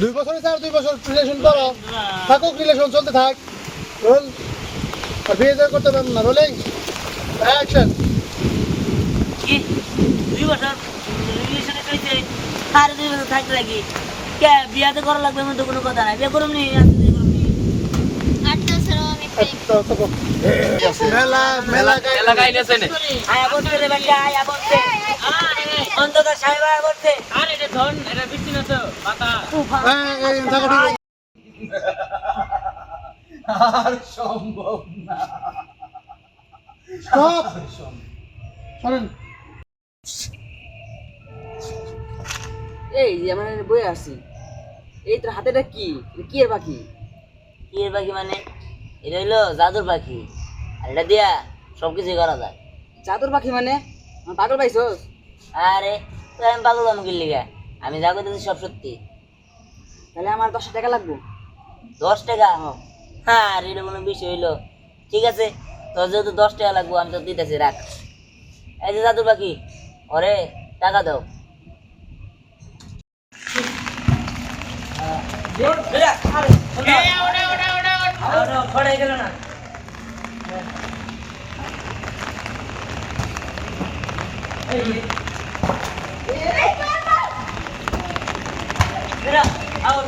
দুই বছরে চার, দুই বছর রিলেশন করো। থাকুক রিলেশন চলতে থাক। রোল, আর বিয়ে যা করতে পারবেন না। রোলিং অ্যাকশন কি? দুই বছর রিলেশনে কইতে আর দুই বছর থাকতে লাগি কে বিয়া তো করা লাগবে এমন তো কোনো কথা নাই। বিয়ে করুম নি এই! শোনেন এই যে আমরা বয়ে আসছি এই তোর হাতেটা কি? কি এর পাখি? কি এর পাখি মানে? এটা হইল জাদুর পাখি। আর এটা দিয়া সব কিছুই করা যায়। চাদর পাখি মানে? আমার পাগল পাইছস? আরে তো আমি পাগল আমি কি লিগা? আমি যা করতেছি সব সত্যি। তাহলে আমার দশ টাকা লাগবো। দশ টাকা? হ্যাঁ আর এটা কোনো বিষয় হইল। ঠিক আছে তোর যেহেতু দশ টাকা লাগবো আমি তো দিতেছি রাখ। এই যে জাদুর পাখি ওরে টাকা দাও। খড়াই গেল না। বেরা, আউট।